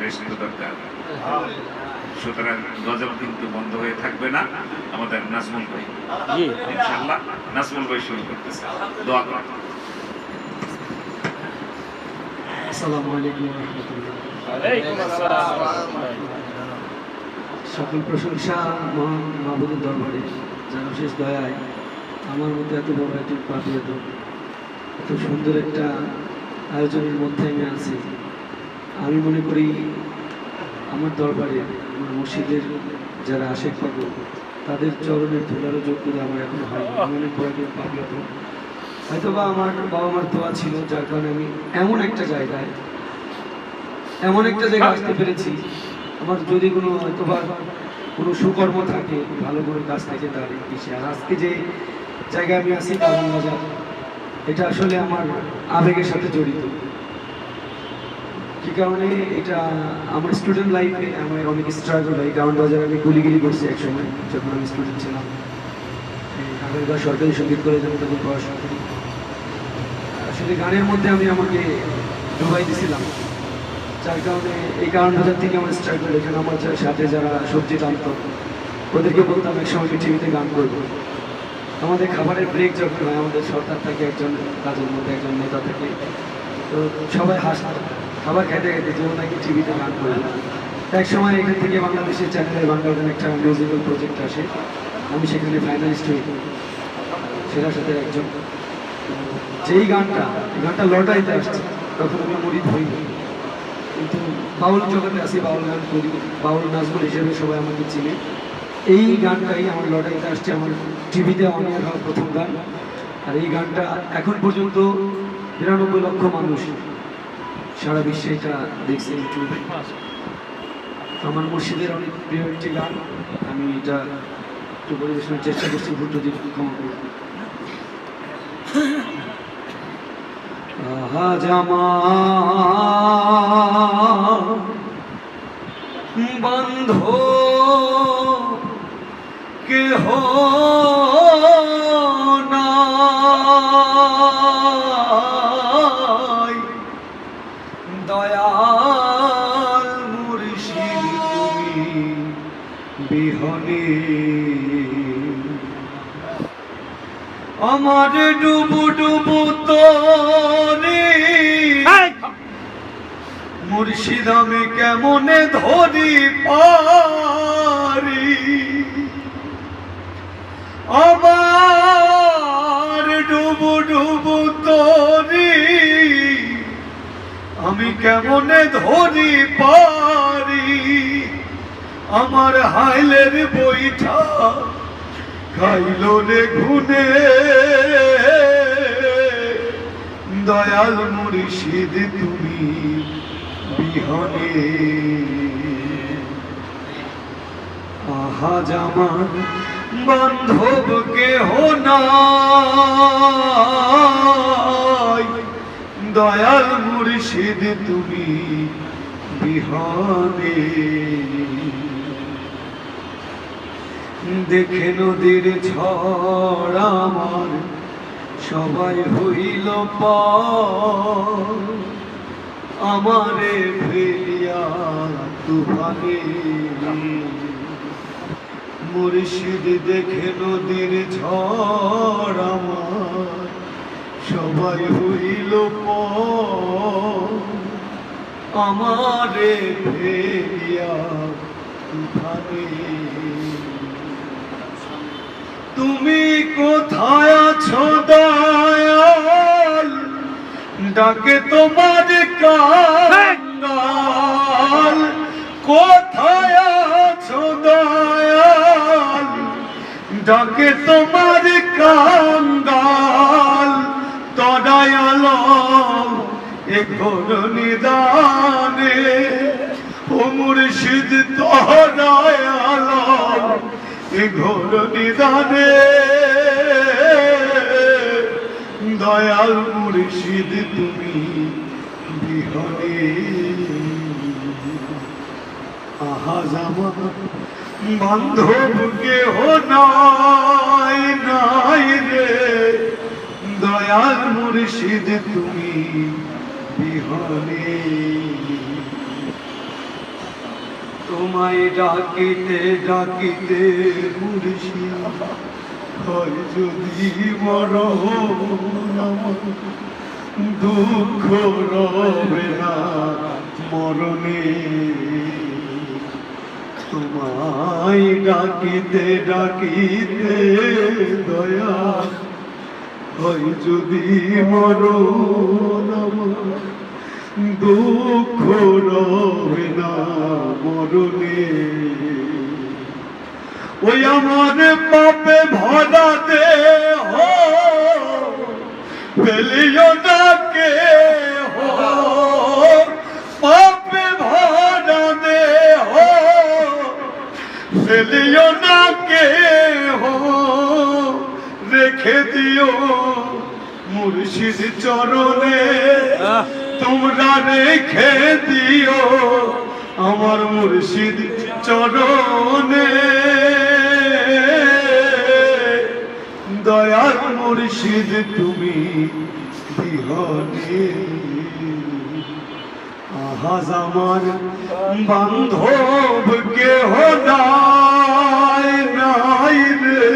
Rest দরকার সুতরাং গজল কিন্তু বন্ধ হয়ে থাকবে না। আমাদের নাজমুল ভাই। জি। ইনশাআল্লাহ নাজমুল ভাই শুরু করতেছে। দোয়া করেন। আসসালামু আলাইকুম রহমতুল্লাহ ওয়ালাইকুম আসসালাম। সকল প্রশংসা মহান মাহবুদের দরবারে। যেন শেষ দয়ায় আমার মধ্যে এত বড় একটি পাঠিয়ে এত সুন্দর একটা আয়োজনের মধ্যে আমি আছি। আমি মনে করি আমার দরবারে, আমার মসজিদের যারা আশেক পাবো তাদের চরণের ধুলারও যোগ্যতা আমার এখন হয় আমি অনেক বড় একটি পাপিয়ত হয়তো বা আমার বাবা মার দোয়া ছিল, যার কারণে আমি এমন একটা জায়গায়, এমন একটা জায়গায় আসতে পেরেছি। আমার যদি কোনো হয়তো বা কোনো সুকর্ম থাকে, ভালো কোনো কাজ থাকে তার পিছিয়ে আর আজকে যে জায়গায় আমি আছি বাজার, এটা আসলে আমার আবেগের সাথে জড়িত। কি কারণে এটা আমার স্টুডেন্ট লাইফে আমার অনেক স্ট্রাগল হয়? কারণ বাজার আমি গুলিগিরি করছি একসময়, যখন আমি স্টুডেন্ট ছিলাম। ঢাকার সরকারি সংগীত কলেজে আমি তখন পড়াশোনা আসলে গানের মধ্যে আমি আমাকে ডুবাই দিছিলাম। যার কারণে এই কারণ বাজার থেকে আমার স্ট্রাগল এখানে আমার সাথে যারা সবজি টানত, ওদেরকে বলতাম এক সময় টিভিতে গান করব। আমাদের খাবারের ব্রেক যখন হয়, আমাদের সরকার থাকে একজন কাজের মধ্যে একজন নেতা থাকে। তো সবাই হাসত। খাবার খেতে খেতে যেও নাকি টিভিতে গান করবে এক সময় এখান থেকে বাংলাদেশের চ্যানেলের বাংলাদেশ একটা মিউজিক্যাল প্রজেক্ট আসে। আমি সেখানে ফাইনালিস্ট হই। সেটার সাথে একজন। যেই গানটা গানটা লটাইতে আসছে, তখন আমি মরিদ হইনি কিন্তু বাউল জগতে আসি, বাউল গান করি, বাউল নাচগুল হিসেবে সবাই আমাকে চিনে। এই গানটাই আমার লটারিতে আসছে, আমার টিভিতে হওয়া প্রথম গান। আর এই গানটা এখন পর্যন্ত বিরানব্বই লক্ষ মানুষ সারা বিশ্বে এটা দেখছে ইউটিউবে আমার মুর্শিদের অনেক প্রিয় একটি গান। আমি এটা একটু পরিবেশনের চেষ্টা করছি, ভুল যদি ক্ষমা করব জামা বন্ধ, কেহ নাই বিহনে আমার ডুবু ডুবু তোরে। মুর্শিদ আমি কেমনে ধরি পারি? আমার ডুবু ডুবু তোরে। আমি কেমনে ধরি পারি? আমার হাইলের বইটা খাইল রে ঘুনে। দয়াল মুর্শিদ, তুমি বিহনে। আহা জামান, বান্ধব কেহ নাই। দয়াল মুর্শিদ, তুমি বিহনে। দেখে নদীর ঝড় আমার সবাই হইল আমারে ফেলিয়া তুফানে মুর্শিদ দেখে নদীর ঝড় আমার সবাই হইল আমারে ফেলিয়া তুফানে তুমি কোথায় আছো দয়াল? ডাকে তোমার কাঙ্গাল। কোথায় আছো দয়াল? ডাকে তোমার কাঙ্গাল। তদায়াল এখন নিদানে। ও মুর্শিদ তদায়াল ঘোর নিদানে দয়াল মুর্শিদ তুমি বিহনে। আহা জামা বান্ধব কেহ নাই নাই রে। দয়াল মুর্শিদ তুমি বিহনে। তোমায় ডাকিতে ডাকিতে মুর্শি হয় যদি আমার দুঃখ রবে না মরণে। তোমায় ডাকিতে ডাকিতে দয়া, হয় যদি মরণ আমার দুঃখ রবে না মরণে। ওই আমার পাপে ভরা দে পেলিও না পাপে ভরা দে পেলিও না কে রেখে দিও মুর্শিদ চরণে। তোমরা রেখে দিও আমার মুর্শিদ চরণে। দয়ার মুর্শিদ তুমি বিহনে আহাজ আমার বান্ধব কেহ নাই রে।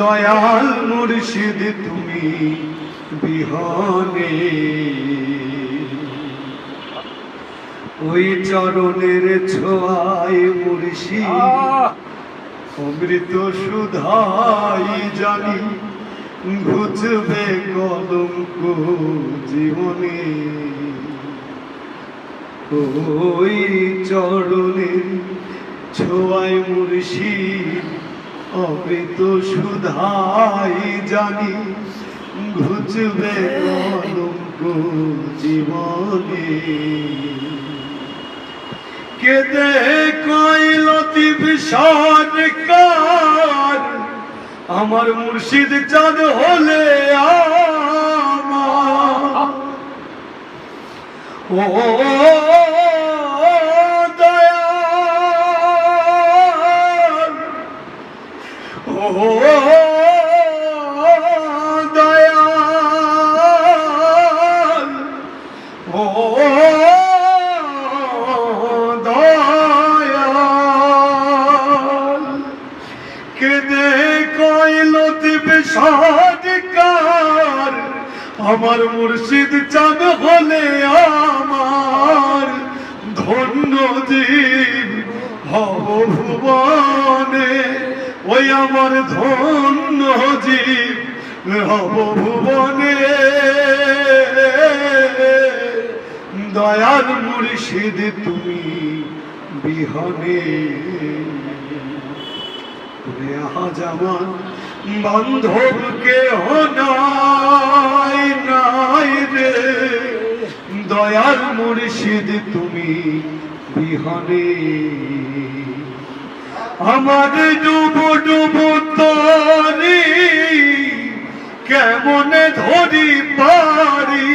দয়াল মুর্শিদ তুমি বিহনে। ওই চরণের ছোঁয়ায় মুর্শিদ অমৃত সুধাই জানি ঘুচবে কলঙ্ক জীবনে। ওই চরণের ছোঁয়ায় মুর্শিদ অমৃত সুধাই জানি ঘুচবে কলঙ্ক জীবনে কেদে কইল সরকার আমার মুর্শিদ চাঁদ হলে আমার। ও আমার মুর্শিদ চাঁদ হলে আমার ধন্য জীব ভুবনে। ওই আমার ধন্য জীব ভুবনে। দয়াল মুর্শিদ, তুমি বিহনে। তুমি আজ আমার বান্ধবকে নাই নাই রে। দয়াল মুর্শিদ, তুমি বিহনে আমার ডুবো ডুবো তরি, কেমন ধরি পারি?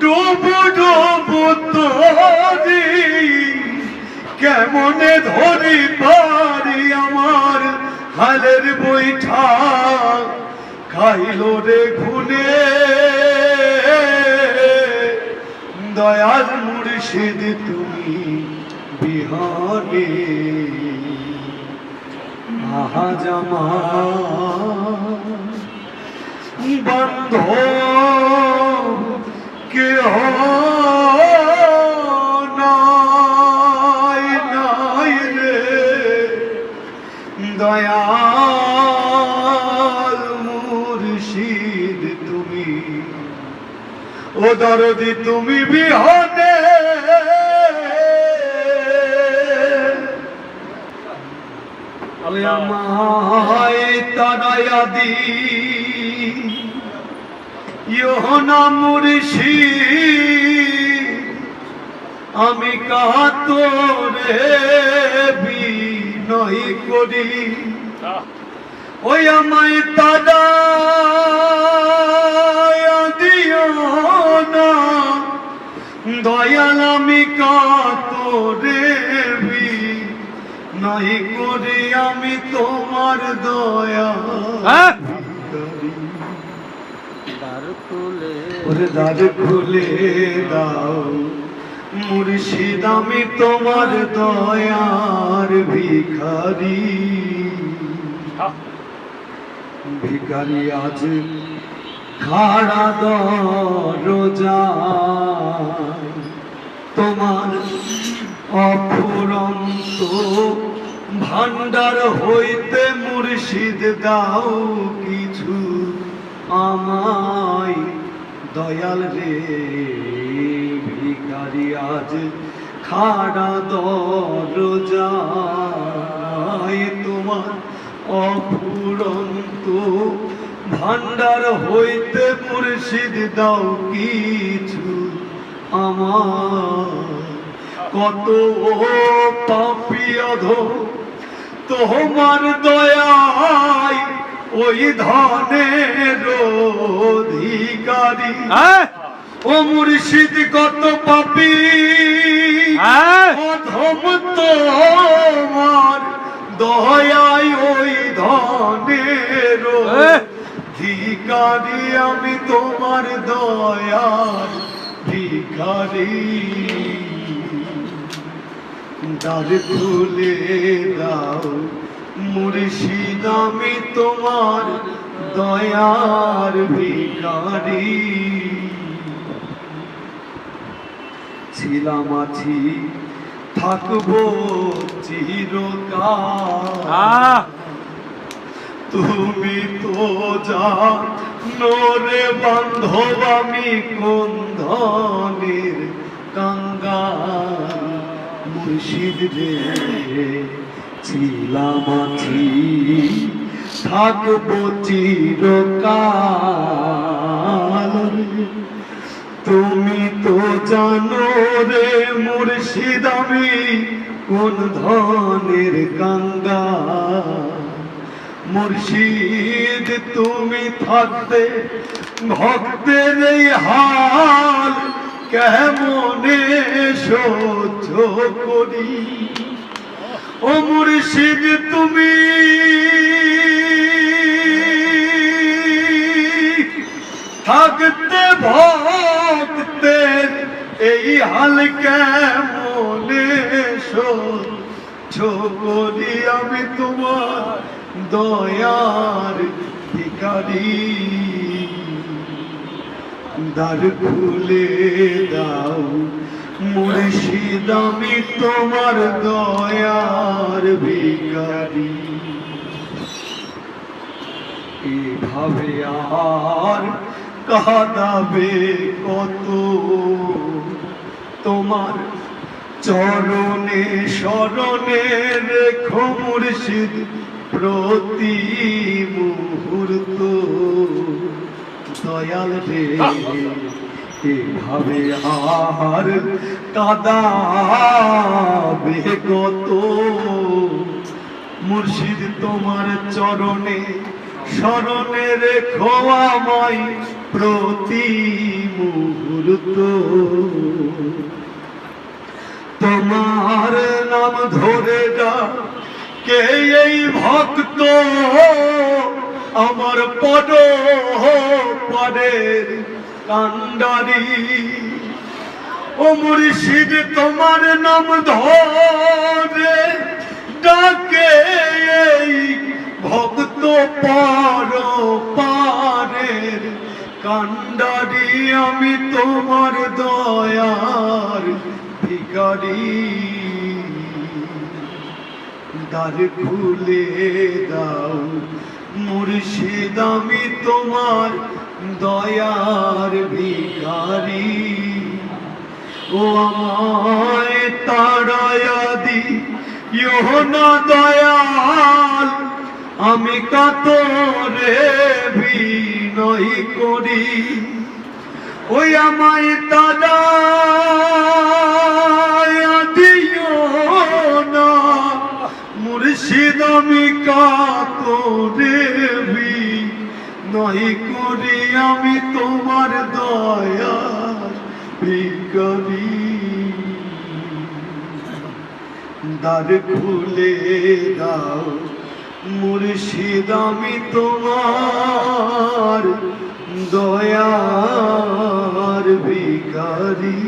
ডুবো ডুবো তরি, কেমনে ধরি পারি আমার হালের বৈঠা খাইল রে ঘুনে দয়াল মুর্শিদ তুমি বিহারে। আহা জামা বন্ধ কে দরদি তুমি বিহনে আমায় তারায়াদি ইহনা মুর্শিদ আমি বিনয় করি। ওই আমায় তারা দয়াল আমি কাতরে নাই করি আমি তোমার দয়া হ্যাঁ? ওরে দ্বার খুলে দাও মুর্শিদ আমি তোমার দয়ার ভিখারি ভিখারি আজ খাড়া দরজা তোমার অফুরন্ত ভান্ডার হইতে মুর্শিদ দাও কিছু আমায়। দয়াল রে, ভিখারি, আজ খাড়া দরজায় তোমার অফুরন্ত ভান্ডার হইতে মুর্শিদ দাও কিছু আমার। কত পাপি অধ তোমার দয়ায় ওই ধনের অধিকারী। হ্যাঁ। ও মুর্শিদ কত পাপি হ্যাঁ। অধম তোমার দয়ায় ওই ধনের এহ! ভিকারি আমি তোমার দয়ার ভিকারি দ্বার খুলে দাও, মুর্শিদ আমি তোমার দয়ার ভিকারি ছিলাম আছি, থাকব চিরকাল। তুমি তো জানো রে বান্ধব, আমি কোন ধনের কাঙ্গাল? মুর্শিদ রে, ছিলাম আছি, থাকব চিরকাল। তুমি তো জানো রে মুর্শিদ, আমি কোন ধনের গঙ্গা মুর্শিদ, তুমি থাকতে, ভক্তের এই হাল কেমনে সহ্য করি? ও মুর্শিদ, তুমি থাকতে, ভক্তের এই হাল কেমনে সহ্য করি? আমি তোমার দয়ার ভিকারি দ্বার খুলে দাও মুর্শিদ, আমি তোমার দয়ার ভিকারি এভাবে আর কাঁদাবে কত? তোমার চরণে স্মরণে রেখো মুর্শিদ। প্রতি মুহূর্ত দয়াল রে এভাবে আর কাদাবে কত মুর্শিদ তোমার চরণে স্মরণে রেখো আমায় প্রতি মুহূর্ত তোমার নাম ধরে যা কে এই ভক্ত? আমার পদ পদের কান্ডারি ও মুর্শিদ, তোমার নাম ধরে ডাকে এই ভক্ত পার পারের কান্ডারি আমি তোমার দয়ার ভিকারি দ্বার খুলে দাও। মুর্শিদ, আমি তোমার দয়ার ভিকারি ও আমায় তাড়ায়া দি না দয়াল। আমি কাতরে বিনয় করি। ওই আমায় তাড়ায়া মুর্শিদ আমি কাতরে বিনয় করি আমি তোমার দয়া ভিকারি দ্বার খুলে দাও, মুর্শিদ আমি তোমার দয়ার ভিকারি